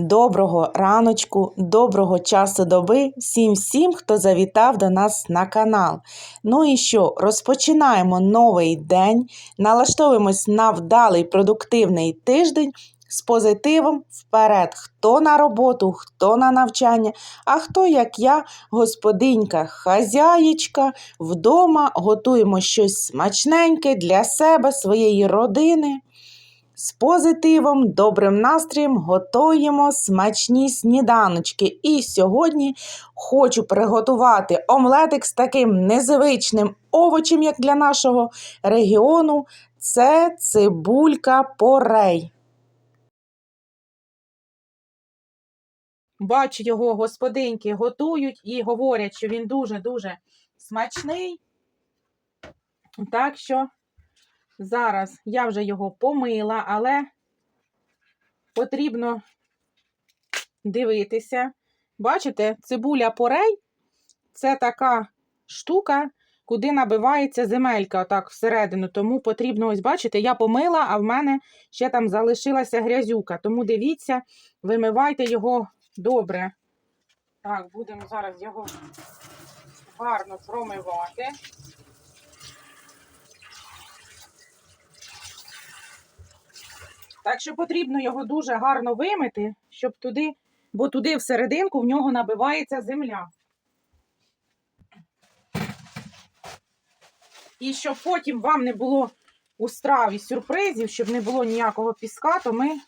Доброго раночку, доброго часу доби всім всім, хто завітав до нас на канал. Ну і що, розпочинаємо новий день, налаштовуємось на вдалий продуктивний тиждень з позитивом вперед. Хто на роботу, хто на навчання, а хто, як я, господинька, хазяєчка, вдома готуємо щось смачненьке для себе, своєї родини. З позитивом, добрим настроєм готуємо смачні сніданочки. І сьогодні хочу приготувати омлетик з таким незвичним овочем, як для нашого регіону. Це цибулька порей. Бачу, його господинки готують і говорять, що він дуже-дуже смачний. Так що Зараз я вже його помила, але потрібно дивитися. Бачите, цибуля порей це така штука, куди набивається земелька отак всередину. Тому потрібно, ось, бачите, я помила, а в мене ще там залишилася грязюка. Тому дивіться, вимивайте його добре. Так, будемо зараз його гарно промивати. Так що потрібно його дуже гарно вимити, щоб туди, бо туди всерединку в нього набивається земля. І щоб потім вам не було у страві сюрпризів, щоб не було ніякого піска, то ми,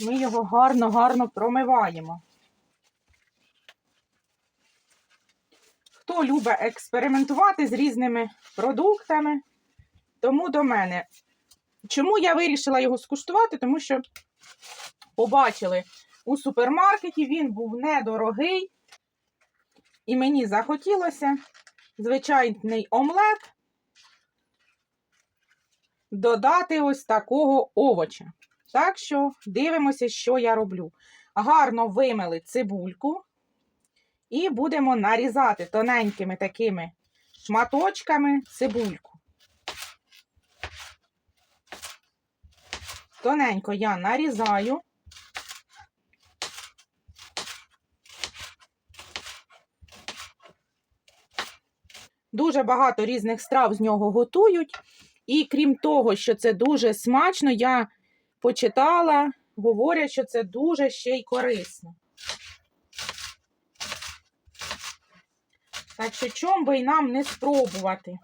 ми його гарно-гарно промиваємо. Хто любить експериментувати з різними продуктами, тому до мене. Чому я вирішила його скуштувати? Тому що побачили у супермаркеті, він був недорогий. І мені захотілося звичайний омлет додати ось такого овоча. Так що дивимося, що я роблю. Гарно вимили цибульку і будемо нарізати тоненькими такими шматочками цибульку. Тоненько я нарізаю. Дуже багато різних страв з нього готують. І крім того, що це дуже смачно, я почитала, говорять, що це дуже ще й корисно. Так що, чом би й нам не спробувати?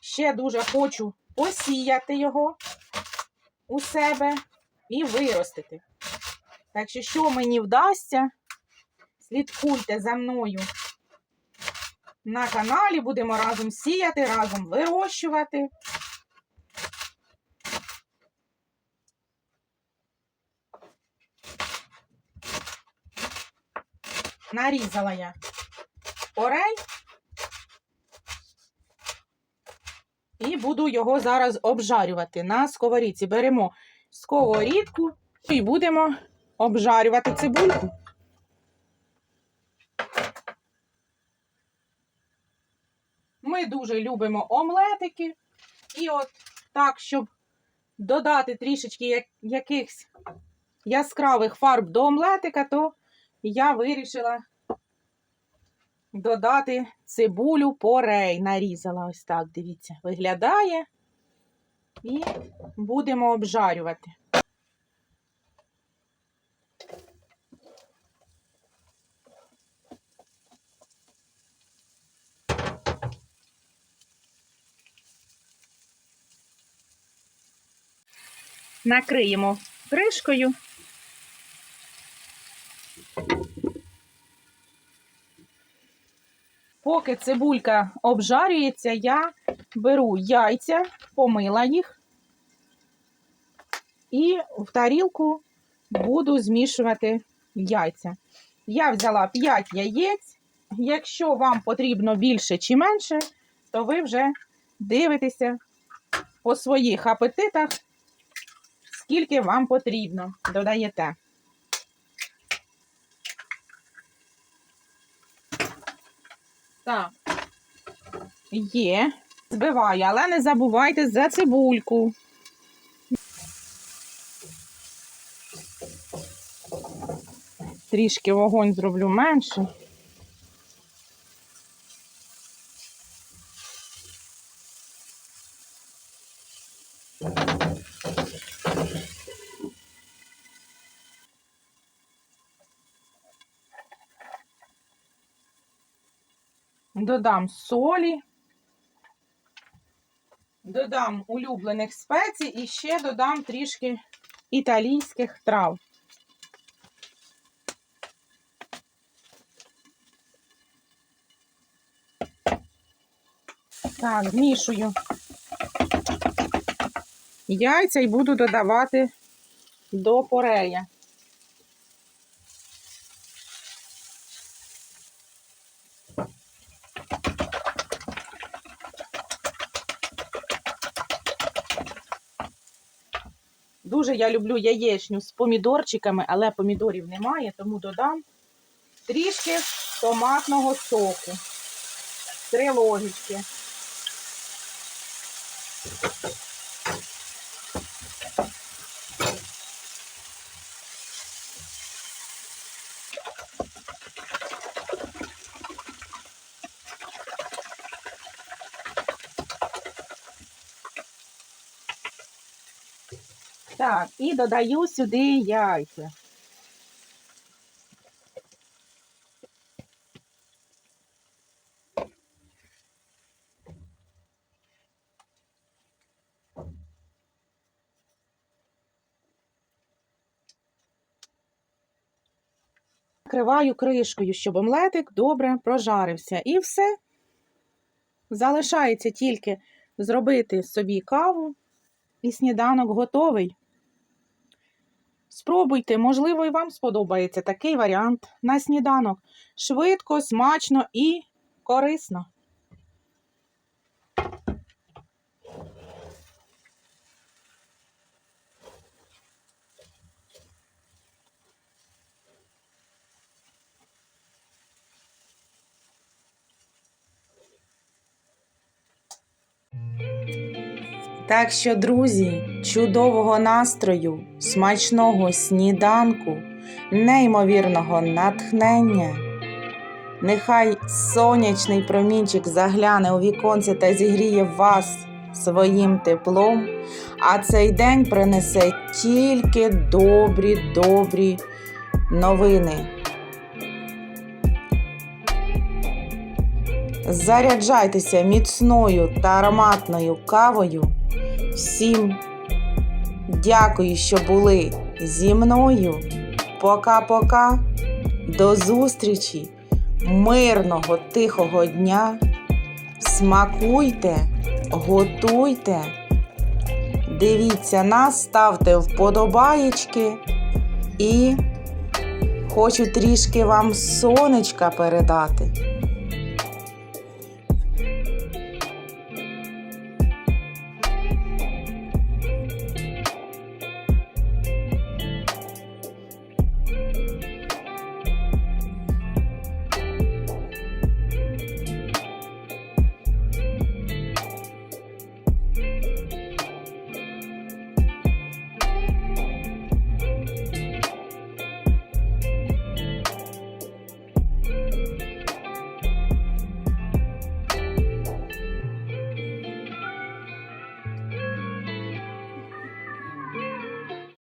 Ще дуже хочу посіяти його у себе і виростити. Так що, що мені вдасться, слідкуйте за мною на каналі, будемо разом сіяти, разом вирощувати. Нарізала я орей і буду його зараз обжарювати на сковорідці. Беремо сковорідку і будемо обжарювати цибульку. Ми дуже любимо омлетики. І от так, щоб додати трішечки якихось яскравих фарб до омлетика, то я вирішила додати цибулю порей. Нарізала ось так, дивіться, виглядає. І будемо обжарювати. Накриємо кришкою. Поки цибулька обжарюється, я беру яйця, помила їх і в тарілку буду змішувати яйця. Я взяла 5 яєць. Якщо вам потрібно більше чи менше, то ви вже дивитеся по своїх апетитах, скільки вам потрібно, додаєте. Так, є. збиває, але не забувайте за цибульку. Трішки вогонь зроблю менше. Додам солі, додам улюблених спецій і ще додам трішки італійських трав. Так, змішую яйця і буду додавати до порея. Дуже я люблю яєчню з помідорчиками, але помідорів немає, тому додам трішки томатного соку. Три ложечки. Так, і додаю сюди яйця. Накриваю кришкою, щоб омлетик добре прожарився. І все. Залишається тільки зробити собі каву, і сніданок готовий. Спробуйте, можливо, і вам сподобається такий варіант на сніданок. Швидко, смачно і корисно. Так що, друзі, чудового настрою, смачного сніданку, неймовірного натхнення. Нехай сонячний промінчик загляне у віконце та зігріє вас своїм теплом, а цей день принесе тільки добрі, добрі новини. Заряджайтеся міцною та ароматною кавою. Всім дякую, що були зі мною. Пока-пока. До зустрічі, мирного, тихого дня. Смакуйте, готуйте. Дивіться нас, ставте вподобаєчки і хочу трішки вам сонечка передати.